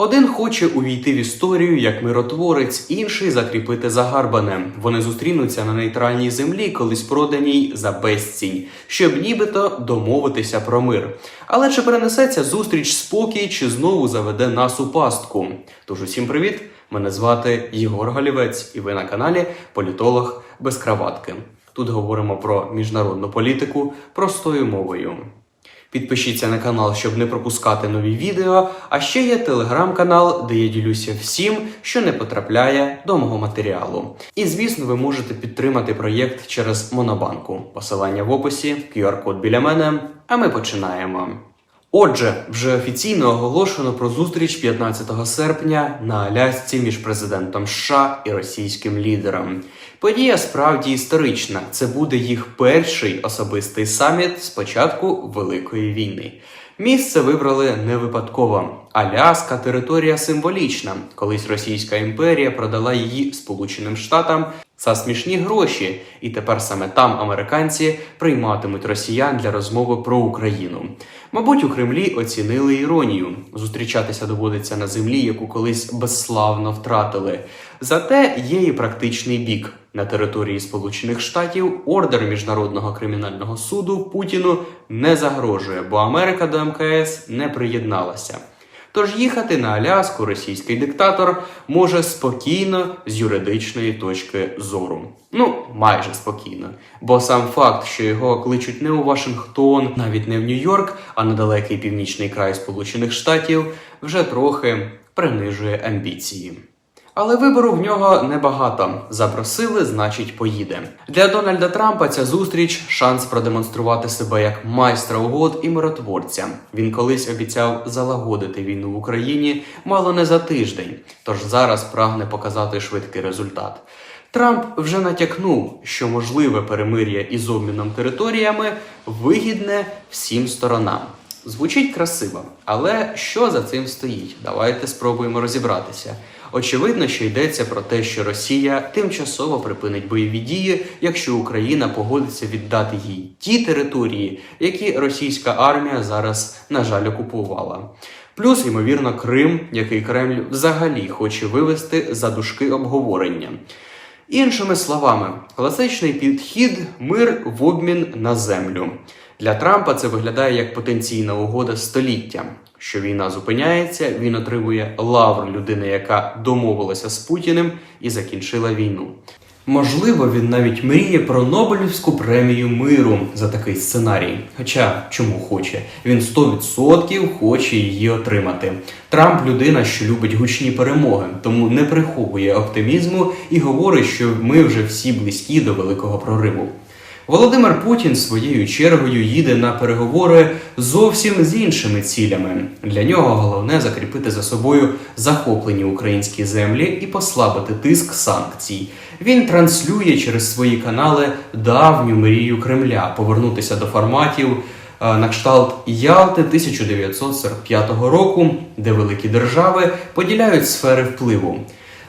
Один хоче увійти в історію як миротворець, інший закріпити загарбане. Вони зустрінуться на нейтральній землі, колись проданій за безцінь, щоб нібито домовитися про мир. Але чи перенесеться зустріч спокій, чи знову заведе нас у пастку? Тож усім привіт! Мене звати Єгор Галівець, і ви на каналі Політолог без краватки. Тут говоримо про міжнародну політику простою мовою. Підпишіться на канал, щоб не пропускати нові відео. А ще є телеграм-канал, де я ділюся всім, що не потрапляє до мого матеріалу. І звісно, ви можете підтримати проєкт через Монобанку. Посилання в описі, QR-код біля мене. А ми починаємо. Отже, вже офіційно оголошено про зустріч 15 серпня на Алясці між президентом США і російським лідером. Подія справді історична. Це буде їх перший особистий саміт з початку Великої війни. Місце вибрали не випадково. Аляска територія символічна. Колись Російська імперія продала її Сполученим Штатам за смішні гроші, і тепер саме там американці прийматимуть росіян для розмови про Україну. Мабуть, у Кремлі оцінили іронію. Зустрічатися доводиться на землі, яку колись безславно втратили. Зате є і практичний бік. На території Сполучених Штатів ордер міжнародного кримінального суду Путіну не загрожує, бо Америка до МКС не приєдналася. Тож їхати на Аляску російський диктатор може спокійно з юридичної точки зору. Ну, майже спокійно. Бо сам факт, що його кличуть не у Вашингтон, навіть не в Нью-Йорк, а на далекий північний край Сполучених Штатів, вже трохи принижує амбіції. Але вибору в нього небагато. Запросили, значить, поїде. Для Дональда Трампа ця зустріч шанс продемонструвати себе як майстра угод і миротворця. Він колись обіцяв залагодити війну в Україні мало не за тиждень, тож зараз прагне показати швидкий результат. Трамп вже натякнув, що можливе перемир'я із обміном територіями вигідне всім сторонам. Звучить красиво, але що за цим стоїть? Давайте спробуємо розібратися. Очевидно, що йдеться про те, що Росія тимчасово припинить бойові дії, якщо Україна погодиться віддати їй ті території, які російська армія зараз, на жаль, окупувала. Плюс, ймовірно, Крим, який Кремль взагалі хоче вивести за дужки обговорення. Іншими словами, класичний підхід мир в обмін на землю. Для Трампа це виглядає як потенційна угода століття. Що війна зупиняється, він отримує лавр людини, яка домовилася з Путіним і закінчила війну. Можливо, він навіть мріє про Нобелівську премію миру за такий сценарій. Хоча чому хоче? Він 100% хоче її отримати. Трамп людина, що любить гучні перемоги, тому не приховує оптимізму і говорить, що ми вже всі близькі до великого прориву. Володимир Путін своєю чергою їде на переговори зовсім з іншими цілями. Для нього головне закріпити за собою захоплені українські землі і послабити тиск санкцій. Він транслює через свої канали давню мрію Кремля повернутися до форматів е, на кшталт Ялти 1945 року, де великі держави поділяють сфери впливу.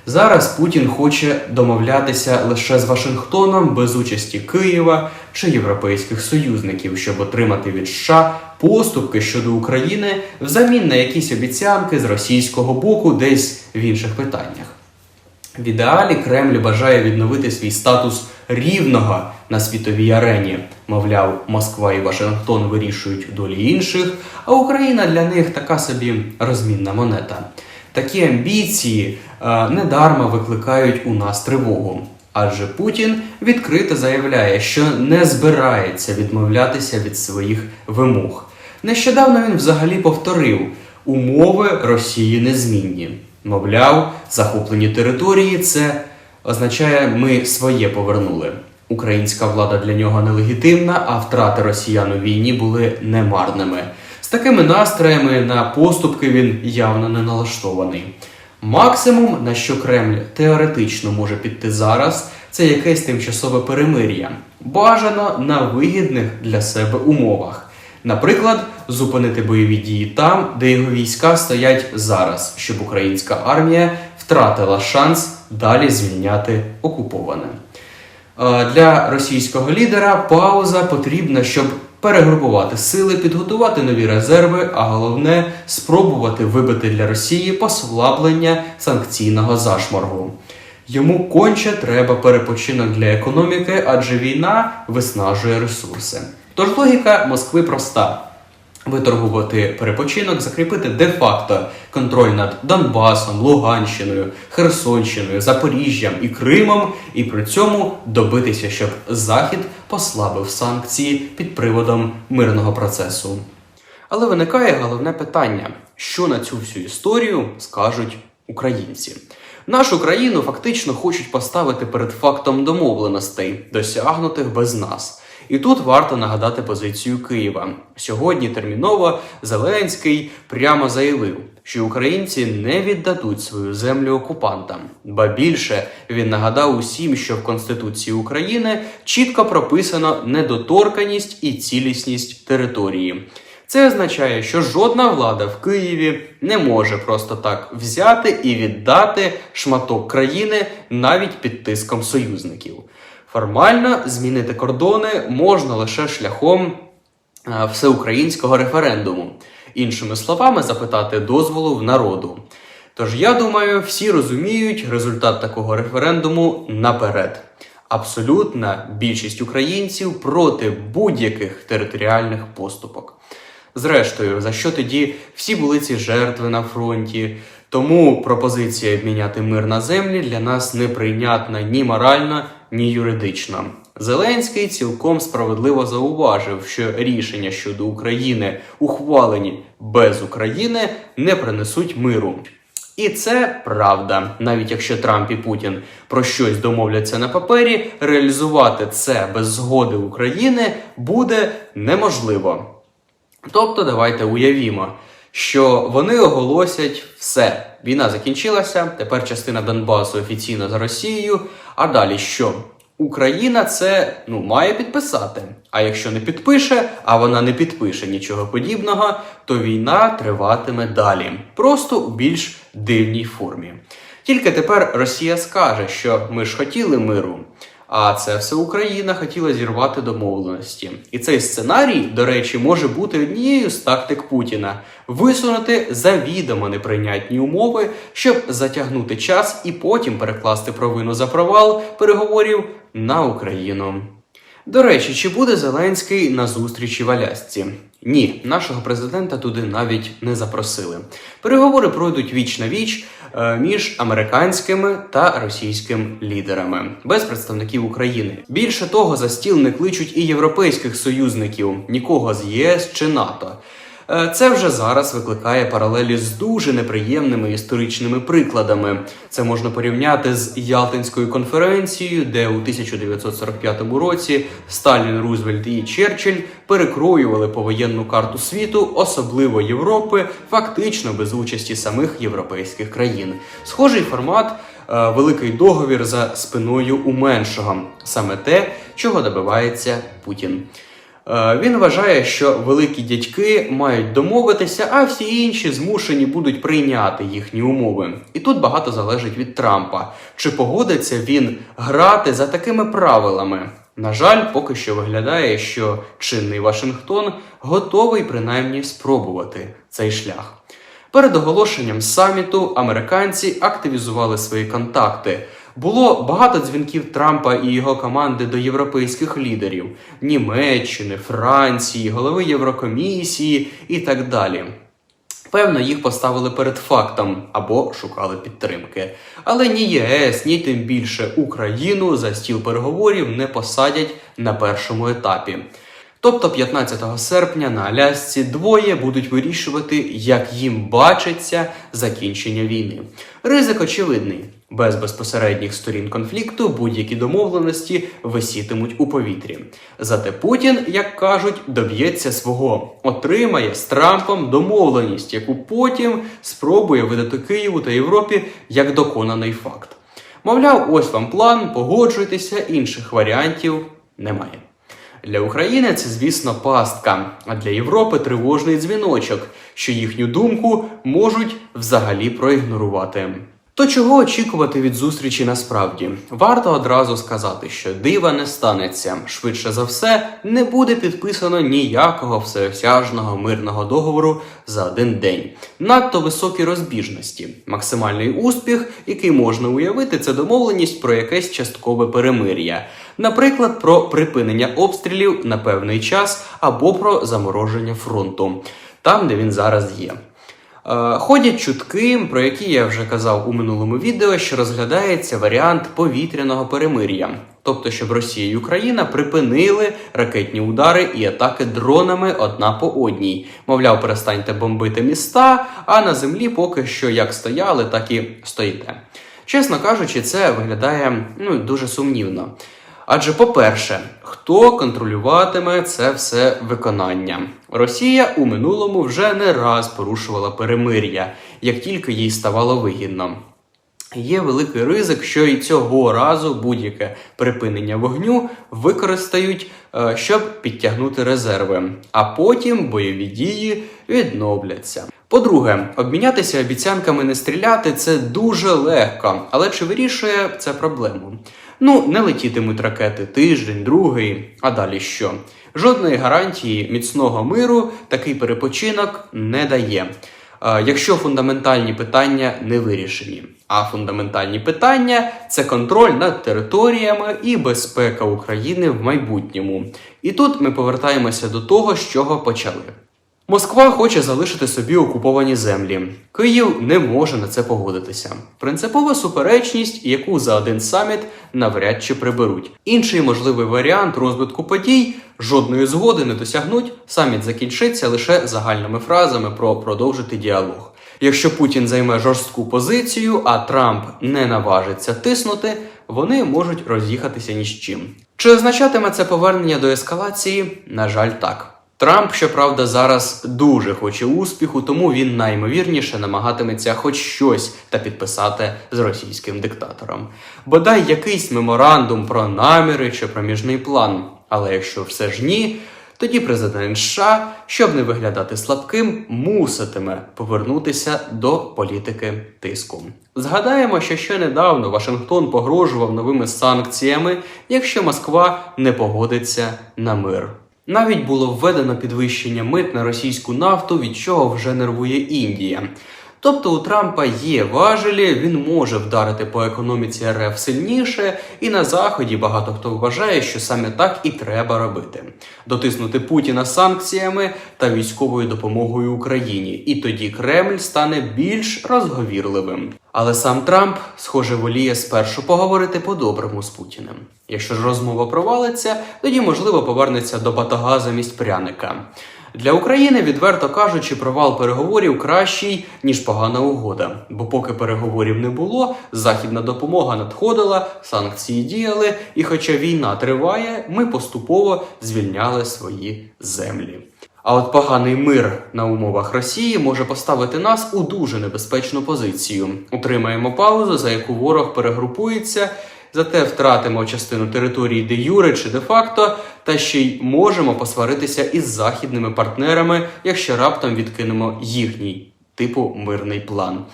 Зараз Путін хоче домовлятися лише з Вашингтоном без участі Києва чи європейських союзників, щоб отримати від США поступки щодо України взамін на якісь обіцянки з російського боку десь в інших питаннях. В ідеалі Кремль бажає відновити свій статус рівного на світовій арені. Мовляв, Москва і Вашингтон вирішують долі інших, а Україна для них така собі розмінна монета. Такі амбіції е, недарма викликають у нас тривогу. Адже Путін відкрито заявляє, що не збирається відмовлятися від своїх вимог. Нещодавно він взагалі повторив: умови Росії незмінні. Мовляв, захоплені території це означає, ми своє повернули. Українська влада для нього нелегітимна, а втрати росіян у війні були немарними. Такими настроями на поступки він явно не налаштований. Максимум, на що Кремль теоретично може піти зараз, це якесь тимчасове перемир'я, бажано на вигідних для себе умовах. Наприклад, зупинити бойові дії там, де його війська стоять зараз, щоб українська армія втратила шанс далі звільняти окуповане. Е, Для російського лідера пауза потрібна, щоб перегрупувати сили, підготувати нові резерви, а головне спробувати вибити для Росії послаблення санкційного зашморгу. Йому конче треба перепочинок для економіки, адже війна виснажує ресурси. Тож логіка Москви проста. Виторгувати перепочинок, закріпити де-факто контроль над Донбасом, Луганщиною, Херсонщиною, Запоріжжям і Кримом, і при цьому добитися, щоб Захід послабив санкції під приводом мирного процесу. Але виникає головне питання: що на цю всю історію скажуть українці? Нашу країну фактично хочуть поставити перед фактом домовленостей, досягнутих без нас. І тут варто нагадати позицію Києва. Сьогодні терміново Зеленський прямо заявив, що українці не віддадуть свою землю окупантам. Ба більше він нагадав усім, що в Конституції України чітко прописано недоторканість і цілісність території. Це означає, що жодна влада в Києві не може просто так взяти і віддати шматок країни навіть під тиском союзників. Формально змінити кордони можна лише шляхом е, всеукраїнського референдуму, іншими словами, запитати дозволу в народу. Тож я думаю, всі розуміють результат такого референдуму наперед. Абсолютна більшість українців проти будь-яких територіальних поступок. Зрештою, за що тоді всі були ці жертви на фронті? Тому пропозиція обміняти мир на землі для нас неприйнятна ні морально, ні юридично. Зеленський цілком справедливо зауважив, що рішення щодо України, ухвалені без України, не принесуть миру. І це правда. Навіть якщо Трамп і Путін про щось домовляться на папері, реалізувати це без згоди України буде неможливо. Тобто, давайте уявімо, що вони оголосять все. Війна закінчилася, тепер частина Донбасу офіційно за Росією. А далі що? Україна це ну, має підписати. А якщо не підпише, а вона не підпише нічого подібного, то війна триватиме далі, просто у більш дивній формі. Тільки тепер Росія скаже, що ми ж хотіли миру. А це все Україна хотіла зірвати домовленості. І цей сценарій, до речі, може бути однією з тактик Путіна висунути завідомо неприйнятні умови, щоб затягнути час і потім перекласти провину за провал переговорів на Україну. До речі, чи буде Зеленський на зустрічі в Алясці? Ні, нашого президента туди навіть не запросили. Переговори пройдуть віч на віч е, між американськими та російськими лідерами без представників України. Більше того, за стіл не кличуть і європейських союзників, нікого з ЄС чи НАТО. Е, Це вже зараз викликає паралелі з дуже неприємними історичними прикладами. Це можна порівняти з Ялтинською конференцією, де у 1945 році Сталін, Рузвельт і Черчилль перекроювали повоєнну карту світу, особливо Європи, фактично без участі самих європейських країн. Схожий формат. е, Великий договір за спиною у меншого саме те, чого добивається Путін. Е, Він вважає, що великі дядьки мають домовитися, а всі інші змушені будуть прийняти їхні умови. І тут багато залежить від Трампа. Чи погодиться він грати за такими правилами? На жаль, поки що виглядає, що чинний Вашингтон готовий принаймні спробувати цей шлях. Перед оголошенням саміту американці активізували свої контакти. Було багато дзвінків Трампа і його команди до європейських лідерів Німеччини, Франції, голови Єврокомісії і так далі. Певно, їх поставили перед фактом або шукали підтримки. Але ні ЄС, ні тим більше Україну за стіл переговорів не посадять на першому етапі. Тобто 15 серпня на Алясці двоє будуть вирішувати, як їм бачиться закінчення війни. Ризик очевидний. Без безпосередніх сторін конфлікту будь-які домовленості висітимуть у повітрі. Зате Путін, як кажуть, доб'ється свого, отримає з Трампом домовленість, яку потім спробує видати Києву та Європі як доконаний факт. Мовляв, ось вам план, погоджуйтеся, інших варіантів немає. Для України це, звісно, пастка, а для Європи тривожний дзвіночок, що їхню думку можуть взагалі проігнорувати. То чого очікувати від зустрічі насправді? Варто одразу сказати, що дива не станеться. Швидше за все, не буде підписано ніякого всеосяжного мирного договору за один день. Надто високі розбіжності. Максимальний успіх, який можна уявити, це домовленість про якесь часткове перемир'я. Наприклад, про припинення обстрілів на певний час або про замороження фронту, там, де він зараз є. Е, Ходять чутки, про які я вже казав у минулому відео, що розглядається варіант повітряного перемир'я, тобто, щоб Росія і Україна припинили ракетні удари і атаки дронами одна по одній. Мовляв, перестаньте бомбити міста, а на землі поки що як стояли, так і стоїте. Чесно кажучи, це виглядає ну, дуже сумнівно. Адже, по-перше, хто контролюватиме це все виконання? Росія у минулому вже не раз порушувала перемир'я, як тільки їй ставало вигідно. Є великий ризик, що і цього разу будь-яке припинення вогню використають, е, щоб підтягнути резерви, а потім бойові дії відновляться. По-друге, обмінятися обіцянками не стріляти це дуже легко, але чи вирішує це проблему? Ну, не летітимуть ракети тиждень, другий, а далі що? Жодної гарантії міцного миру такий перепочинок не дає. Е, Якщо фундаментальні питання не вирішені, а фундаментальні питання це контроль над територіями і безпека України в майбутньому. І тут ми повертаємося до того, з чого почали. Москва хоче залишити собі окуповані землі. Київ не може на це погодитися. Принципова суперечність, яку за один саміт навряд чи приберуть. Інший можливий варіант розвитку подій жодної згоди не досягнуть. Саміт закінчиться лише загальними фразами про продовжити діалог. Якщо Путін займе жорстку позицію, а Трамп не наважиться тиснути, вони можуть роз'їхатися ні з чим. Чи означатиме це повернення до ескалації? На жаль, так. Трамп, щоправда, зараз дуже хоче успіху, тому він наймовірніше намагатиметься хоч щось та підписати з російським диктатором. Бодай якийсь меморандум про наміри чи проміжний план. Але якщо все ж ні, тоді президент США, щоб не виглядати слабким, муситиме повернутися до політики тиску. Згадаємо, що ще недавно Вашингтон погрожував новими санкціями, якщо Москва не погодиться на мир. Навіть було введено підвищення мит на російську нафту, від чого вже нервує Індія. Тобто у Трампа є важелі, він може вдарити по економіці РФ сильніше, і на заході багато хто вважає, що саме так і треба робити: дотиснути Путіна санкціями та військовою допомогою Україні, і тоді Кремль стане більш розговірливим. Але сам Трамп, схоже, воліє спершу поговорити по-доброму з Путіним. Якщо ж розмова провалиться, тоді можливо повернеться до батога замість пряника. Для України, відверто кажучи, провал переговорів кращий ніж погана угода. Бо поки переговорів не було, західна допомога надходила, санкції діяли, і хоча війна триває, ми поступово звільняли свої землі. А от поганий мир на умовах Росії може поставити нас у дуже небезпечну позицію. Утримаємо паузу, за яку ворог перегрупується. Зате втратимо частину території де юре чи де факто, та ще й можемо посваритися із західними партнерами, якщо раптом відкинемо їхній типу мирний план.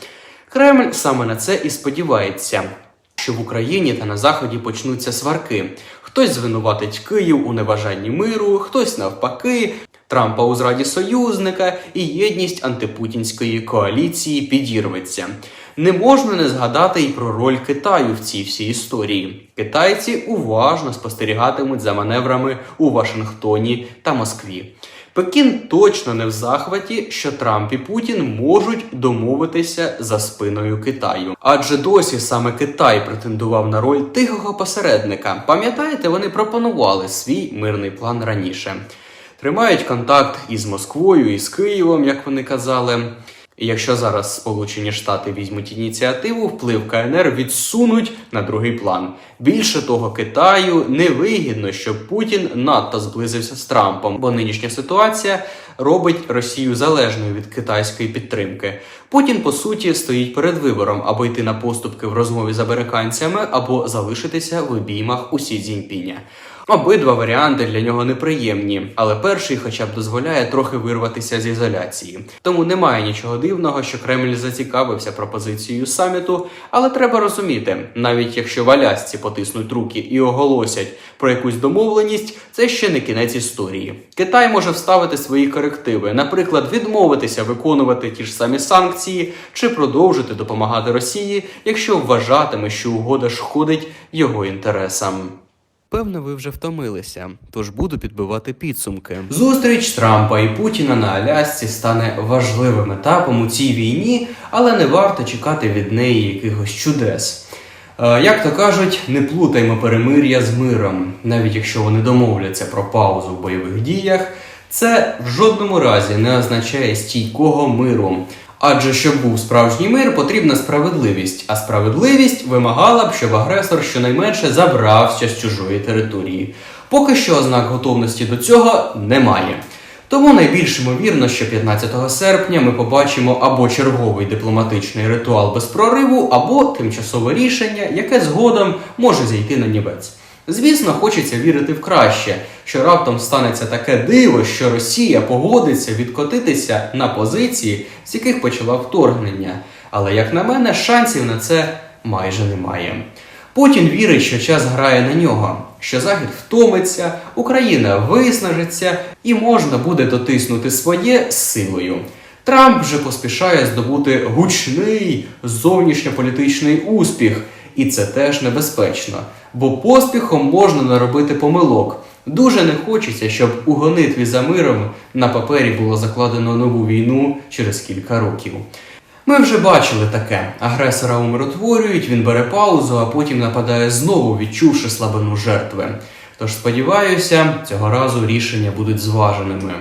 Кремль саме на це і сподівається, що в Україні та на Заході почнуться сварки. Хтось звинуватить Київ у небажанні миру, хтось навпаки. Трампа у зраді союзника і єдність антипутінської коаліції підірветься. Не можна не згадати й про роль Китаю в цій всій історії. Китайці уважно спостерігатимуть за маневрами у Вашингтоні та Москві. Пекін точно не в захваті, що Трамп і Путін можуть домовитися за спиною Китаю. Адже досі саме Китай претендував на роль тихого посередника. Пам'ятаєте, вони пропонували свій мирний план раніше. Тримають контакт із Москвою, і з Києвом, як вони казали. І якщо зараз Сполучені Штати візьмуть ініціативу, вплив КНР відсунуть на другий план. Більше того, Китаю невигідно, щоб Путін надто зблизився з Трампом, бо нинішня ситуація робить Росію залежною від китайської підтримки. Путін, по суті, стоїть перед вибором або йти на поступки в розмові з американцями, або залишитися в обіймах у Сі Цзіньпіня. Обидва варіанти для нього неприємні, але перший хоча б дозволяє трохи вирватися з ізоляції. Тому немає нічого дивного, що Кремль зацікавився пропозицією саміту, але треба розуміти, навіть якщо в Алясці потиснуть руки і оголосять про якусь домовленість, це ще не кінець історії. Китай може вставити свої корективи, наприклад, відмовитися виконувати ті ж самі санкції чи продовжити допомагати Росії, якщо вважатиме, що угода шкодить його інтересам. Певно, ви вже втомилися, тож буду підбивати підсумки. Зустріч Трампа і Путіна на Алясці стане важливим етапом у цій війні, але не варто чекати від неї якихось чудес. Е, Як то кажуть, не плутаймо перемир'я з миром, навіть якщо вони домовляться про паузу в бойових діях, це в жодному разі не означає стійкого миру. Адже щоб був справжній мир, потрібна справедливість, а справедливість вимагала б, щоб агресор щонайменше забрався з чужої території. Поки що ознак готовності до цього немає. Тому найбільш ймовірно, що 15 серпня ми побачимо або черговий дипломатичний ритуал без прориву, або тимчасове рішення, яке згодом може зійти на нівець. Звісно, хочеться вірити в краще, що раптом станеться таке диво, що Росія погодиться відкотитися на позиції, з яких почала вторгнення. Але, як на мене, шансів на це майже немає. Путін вірить, що час грає на нього, що Захід втомиться, Україна виснажиться і можна буде дотиснути своє силою. Трамп вже поспішає здобути гучний зовнішньополітичний успіх, і це теж небезпечно, бо поспіхом можна наробити помилок. Дуже не хочеться, щоб у гонитві за миром на папері було закладено нову війну через кілька років. Ми вже бачили таке: агресора умиротворюють, він бере паузу, а потім нападає знову, відчувши слабину жертви. Тож сподіваюся, цього разу рішення будуть зваженими.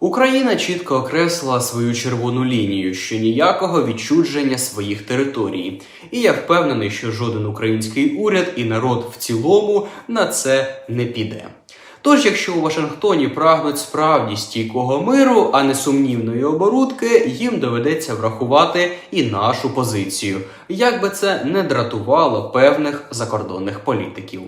Україна чітко окреслила свою червону лінію, що ніякого відчудження своїх територій. І я впевнений, що жоден український уряд і народ в цілому на це не піде. Тож, якщо у Вашингтоні прагнуть справді стійкого миру, а не сумнівної оборудки, їм доведеться врахувати і нашу позицію, як би це не дратувало певних закордонних політиків.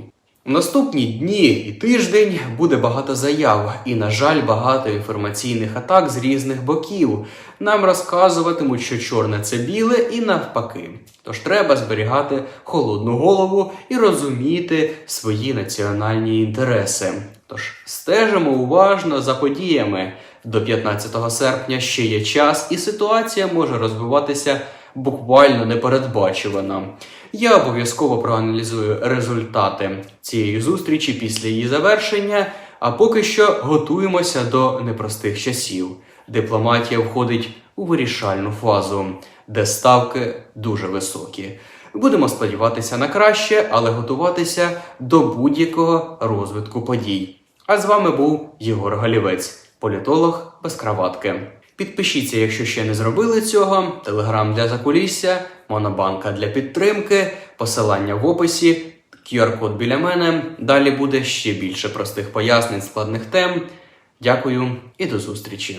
В наступні дні і тиждень буде багато заяв і, на жаль, багато інформаційних атак з різних боків. Нам розказуватимуть, що чорне це біле, і навпаки. Тож треба зберігати холодну голову і розуміти свої національні інтереси. Тож стежимо уважно за подіями. До 15 серпня ще є час, і ситуація може розвиватися буквально непередбачувано. Я обов'язково проаналізую результати цієї зустрічі після її завершення. А поки що готуємося до непростих часів. Дипломатія входить у вирішальну фазу, де ставки дуже високі. Будемо сподіватися на краще, але готуватися до будь-якого розвитку подій. А з вами був Єгор Галівець, політолог без краватки. Підпишіться, якщо ще не зробили цього. Телеграм для закулісся, монобанка для підтримки, посилання в описі, QR-код біля мене. Далі буде ще більше простих пояснень складних тем. Дякую і до зустрічі!